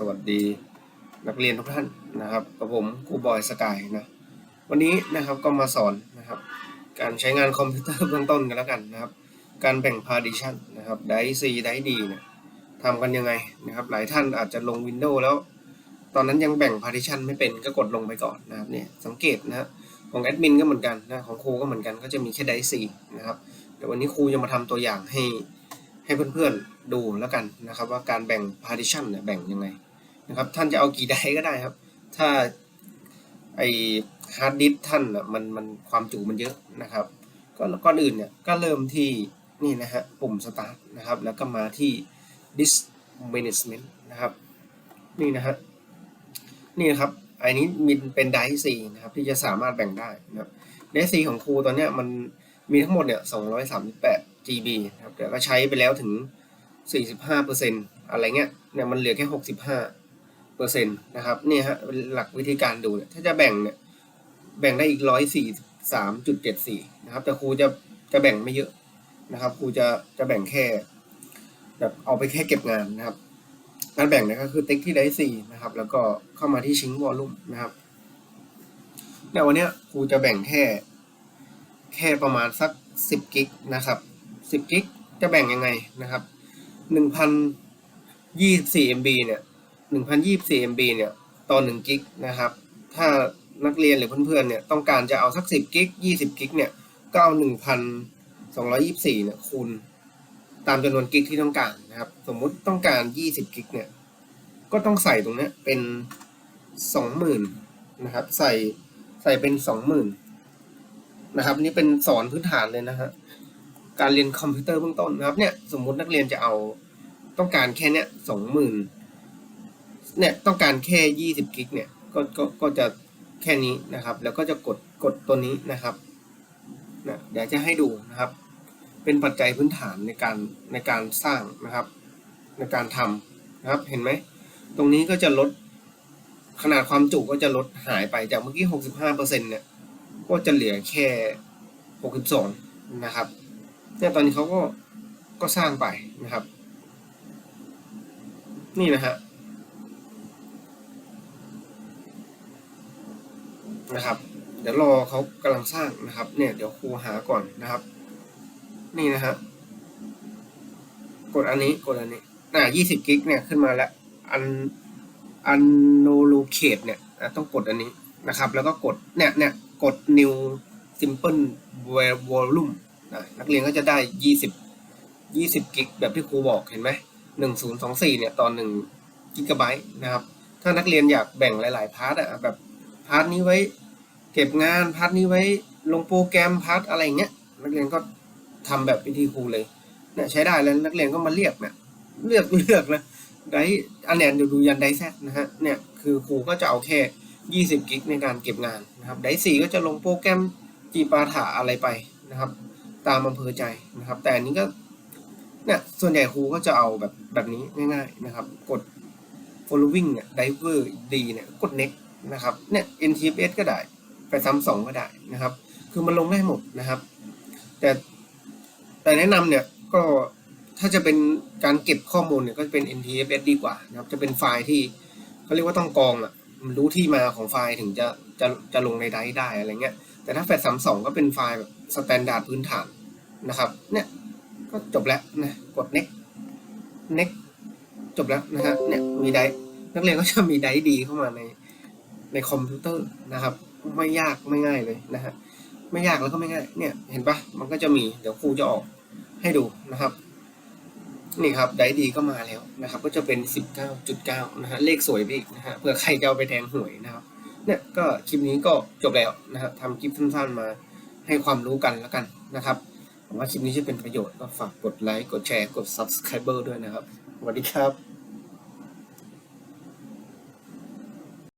สวัสดีนักเรียนทุกท่านนะครับกับผมครูบอยสกายนะวันนี้นะครับก็มาสอนนะครับ การใช้งานคอมพิวเตอร์เบื้องต้นกันแล้วกันนะครับ การแบ่ง partition นะครับไดซีไดดีเนี่ยทำกันยังไงนะครับ หลายท่านอาจจะลง Windows แล้ว ตอนนั้นยังแบ่ง partition ไม่เป็นก็กดลงไปก่อนนะครับเนี่ยสังเกตนะของแอดมินก็เหมือนกันนะของครูก็เหมือนกันก็จะมีแค่ไดซีนะครับเดี๋ยววันนี้ครูจะมาทำตัวอย่างให้ให้เพื่อนๆดูแล้วกันนะครับ ว่าการแบ่ง partition เนี่ยแบ่งยังไง นะครับท่านจะเอากี่ไดก็ได้ครับ ถ้าไอฮาร์ดดิสท่านอะมันมันความจุมันเยอะนะครับก็ก่อนอื่นเนี่ยก็เริ่มที่นี่นะฮะปุ่ม start นะครับแล้วก็มาที่ disk management นะครับนี่นะฮะนี่นะครับอันนี้มีเป็นไดซีนะครับที่จะสามารถแบ่งได้นะครับไดซีของครูตอนเนี้ยมันมีทั้งหมดเนี่ย238 GB นะครับแต่ก็ใช้ไปแล้วถึง 45%อะไรเงี้ยเนี่ยมันเหลือแค่ 65 เปอร์เซ็นต์นะครับเนี่ยฮะหลักวิธีการดูเนี่ยถ้าจะแบ่งเนี่ยแบ่งได้อีก143.74นะครับ แต่ครูจะจะแบ่งไม่เยอะนะครับ ครูจะจะแบ่งแค่แบบเอาไปแค่เก็บงานนะครับการแบ่งเนี่ยก็คือติ๊กที่ได้สี่นะครับ แล้วก็เข้ามาที่ชิงวอลลุ่มนะครับในวันเนี้ยครูจะแบ่งแค่ แค่ประมาณสักสิบกิกนะครับสิบกิกจะแบ่งยังไงนะครับหนึ่งพันยี่สี่ MB เนี่ยหนึ่ย สิบสี่ MB เนี่ยต่อหนึ่งกิกนะครับ ถ้านักเรียนหรือเพื่อนๆเนี่ยต้องการจะเอาสักสิบกิกยี่สิบกิกเนี่ยก็เอาหนึ่งพันสองร้อยี่สิบสี่เนี่ยคูณตามจำนวนกิกที่ต้องการนะครับ สมมุติต้องการ 20กิกเนี่ยก็ต้องใส่ตรงเนี้ยเป็น 20,000นะครับ ใส่ใส่เป็น 20,000นะครับ นี่เป็นสอนพื้นฐานเลยนะฮะการเรียนคอมพิวเตอร์เบื้องต้นนะครับเนี่ยสมมุตินักเรียนจะเอาต้องการแค่เนี้ย20,000 เนี่ยต้องการแค่ 20 กิกเนี่ยก็ก็ก็จะแค่นี้นะครับ แล้วก็จะกดกดตัวนี้นะครับนะเดี๋ยวจะให้ดูนะครับ เป็นปัจจัยพื้นฐานในการในการสร้างนะครับ ในการทำนะครับเห็นไหม ตรงนี้ก็จะลดขนาดความจุก็จะลดหายไปจากเมื่อกี้ 65%เนี่ยก็จะเหลือแค่ 62 นะครับเนี่ยตอนนี้เขาก็ก็สร้างไปนะครับ นี่นะฮะ นะครับ เดี๋ยวรอเขากำลังสร้างนะครับ เนี่ยเดี๋ยวครูหาก่อนนะครับ นี่นะฮะกดอันนี้กดอันนี้อ่า20กิกเนี่ยขึ้นมาแล้ว อันอันโนโลเคตเนี่ยอะต้องกดอันนี้นะครับ แล้วก็กดเนี่ยเนี่ยกด new simple volume นะนักเรียนก็จะได้ 20 20กิกแบบที่ครูบอกเห็นไหม1024เนี่ยตอน1กิกะไบต์นะครับ ถ้านักเรียนอยากแบ่งหลาย ๆ พาร์ทอะแบบ พาร์ทนี้ไว้ เก็บงานพาร์ทนี้ไว้ลงโปรแกรมพาร์ทอะไรเงี้ยนักเรียนก็ทำแบบวิธีครูเลยเนี่ยใช้ได้แล้วนักเรียนก็มาเรียกเนี่ยเลือกเลือกนะได้อันเนี้ยดูดูยันไดแซนะฮะเนี่ยคือครูก็จะเอาแค่20กิกในการเก็บงานนะครับไดสี่ก็จะลงโปรแกรมจีปาถาอะไรไปนะครับ ตามอำเภอใจนะครับ แต่อันนี้ก็เนี่ยส่วนใหญ่ครูก็จะเอาแบบแบบนี้ง่ายๆนะครับ กด following เนี่ย diver d เนี่ยกด next นะครับเนี่ย ntfs ก็ได้ไปซ้ำสองก็ได้นะครับ คือมันลงได้หมดนะครับ แต่แต่แนะนำเนี่ยก็ถ้าจะเป็นการเก็บข้อมูลเนี่ยก็จะเป็น NTFS ดีกว่านะครับ จะเป็นไฟล์ที่เขาเรียกว่าต้องกองอะมันรู้ที่มาของไฟล์ถึงจะจะจะลงในไดร์ได้อะไรเงี้ย แต่ถ้าแฟลชสามสองก็เป็นไฟล์แบบสแตนดาร์ดพื้นฐานนะครับ เนี่ยก็จบแล้วนะกด next next จบแล้วนะฮะเนี่ยมีไดร์นักเรียนก็จะมีไดร์ดีเข้ามาใน ในคอมพิวเตอร์นะครับ ไม่ยากไม่ง่ายเลยนะฮะไม่ยากแล้วก็ไม่ง่ายเนี่ยเห็นปะมันก็จะมีเดี๋ยวครูจะออกให้ดูนะครับ นี่ครับไดดีก็มาแล้วนะครับ ก็จะเป็น 19.9นะฮะเลขสวยไปอีกนะฮะเผื่อใครจะเอาไปแทงหวยนะครับ เนี่ยก็คลิปนี้ก็จบแล้วนะครับทำคลิปสั้นๆมาให้ความรู้กันแล้วกันนะครับหวังว่าคลิปนี้จะเป็นประโยชน์ก็ฝากกดไลค์กดแชร์กด subscriber ด้วยนะครับสวัสดีครับ